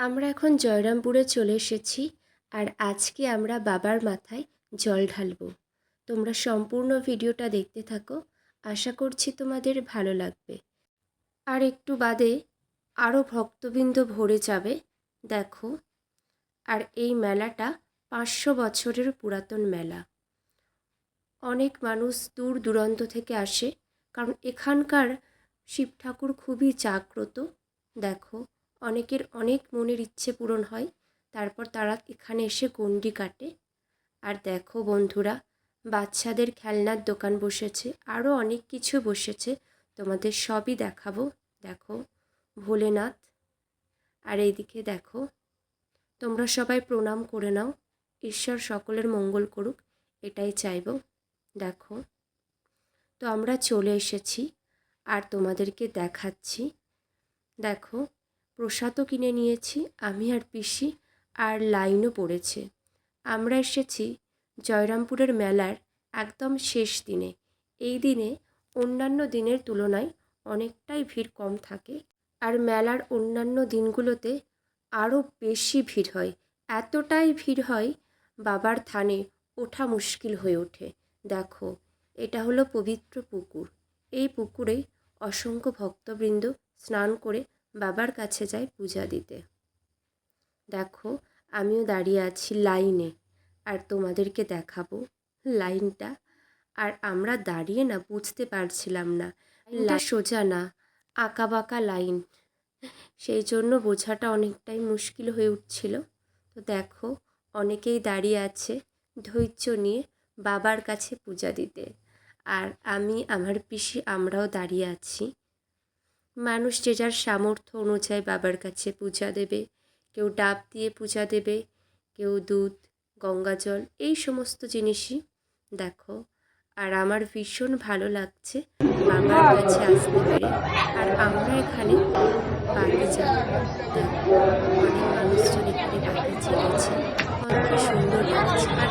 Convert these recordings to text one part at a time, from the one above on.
আমরা এখন জয়রামপুরে চলে এসেছি আর আজকে আমরা বাবার মাথায় জল ঢালবো। তোমরা সম্পূর্ণ ভিডিওটা দেখতে থাকো। আশা করছি তোমাদের ভালো লাগবে। আর একটু বাদে আরও ভক্তবৃন্দ ভরে যাবে, দেখো। আর এই মেলাটা পাঁচশো বছরের পুরাতন মেলা। অনেক মানুষ দূর দূরান্ত থেকে আসে, কারণ এখানকার শিব ঠাকুর খুবই জাগ্রত, দেখো। অনেকের অনেক মনের ইচ্ছে পূরণ হয়। তারপর তারা এখানে এসে গণ্ডি কাটে। আর দেখো বন্ধুরা, বাচ্চাদের খেলনার দোকান বসেছে আরও অনেক কিছু বসেছে। তোমাদের সবই দেখাবো। দেখো ভোলেনাথ। আর এইদিকে দেখো, তোমরা সবাই প্রণাম করে নাও। ঈশ্বর সকলের মঙ্গল করুক, এটাই চাইব। দেখো, তো আমরা চলে এসেছি, আর তোমাদেরকে দেখাচ্ছি। দেখো প্রসাদও কিনে নিয়েছি, আমি আর পিসি আর লাইনও পড়েছে। আমরা এসেছি জয়রামপুরের মেলার একদম শেষ দিনে। এই দিনে অন্যান্য দিনের তুলনায় অনেকটাই ভিড় কম থাকে আর মেলার অন্যান্য দিনগুলোতে আরও বেশি ভিড় হয়। এতটাই ভিড় হয় বাবার থানে ওঠা মুশকিল হয়ে ওঠে। দেখো, এটা হলো পবিত্র পুকুর। এই পুকুরে অসংখ্য ভক্তবৃন্দ স্নান করে বাবার কাছে যাই পূজা দিতে। দেখো আমিও দাঁড়িয়ে আছি লাইনে আর তোমাদেরকে দেখাবো লাইনটা। আর আমরা দাঁড়িয়ে না বুঝতে পারছিলাম না। সোজা না আঁকা বাঁকা লাইন। সেই জন্য বোঝাটা অনেকটাই মুশকিল হয়ে উঠছিল। তো দেখো অনেকেই দাঁড়িয়ে আছে ধৈর্য নিয়ে বাবার কাছে পূজা দিতে। আর আমি আমার পিসি আমরাও দাঁড়িয়ে আছি। মানুষ যে যার সামর্থ্য অনুযায়ী বাবার কাছে পূজা দেবে, কেউ ডাব দিয়ে পূজা দেবে, কেউ দুধ, গঙ্গা জল, এই সমস্ত জিনিসই দেখো। আর আমার ভীষণ ভালো লাগছে বাবার কাছে আসতে পেরে। আর আমরা এখানে জ্বালাবো দেখো, অনেক মানুষজন এখানে জ্বেলেছে কত সুন্দর লাগছে। আর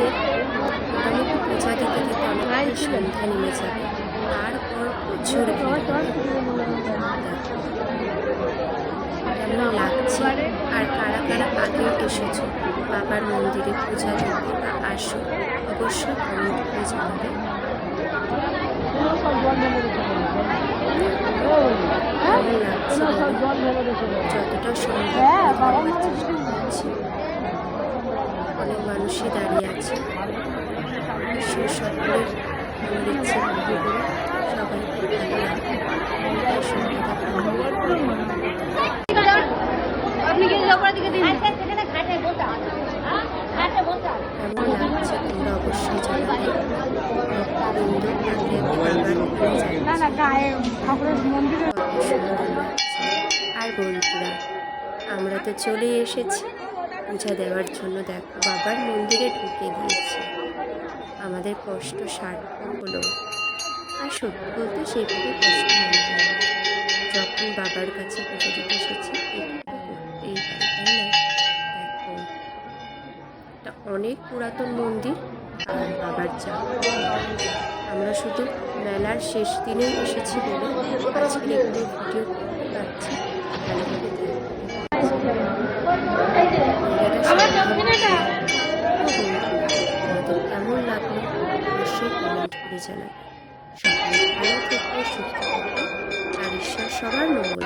আমাদের মোটামুটি পূজা দিতে দিতে অনেকটাই সন্ধ্যা নেমে যাবে। তারপর প্রচুর কেমন লাগছে? আর কারা কারা আগে এসেছ? বাবার মন্দিরে পূজা দিতে বা আসো অবশ্যই কমেন্ট করে জানাবে। যতটা সম্ভব চেষ্টা করছি অনেক মানুষই দাঁড়িয়ে আছে। ঈশ্বর সকলের আমার ইচ্ছে করে কামনা লাগছে তোমরা অবশ্যই জানাবে। সুন্দর লাগছে আর বন্ধুরা আমরা তো চলে এসেছি। পূজা দেওয়ার জন্য দেখো, বাবার মন্দিরে ঢুকে গিয়েছি। আমাদের কষ্ট সার্থক হলো। আর সত্যি বলতে সেভাবে কষ্ট হয় যখন বাবার কাছে পুজো দিতে এসেছি একটু করতেই পারি, তাই না? দেখো, এটা অনেক পুরাতন মন্দির, আর বাবার চা আমরা শুধু মেলার শেষ দিনেই এসেছি বলে আজকে একটু ভিডিও করতে পারছি ভালোভাবে দেখতে আমার দক্ষিণাটা তোমাদের কেমন লাগল অবশ্যই কমেন্ট করে জানান সকলে ভালো থেকো, সুস্থ থেকো, আর ঈশ্বর সবার মঙ্গল।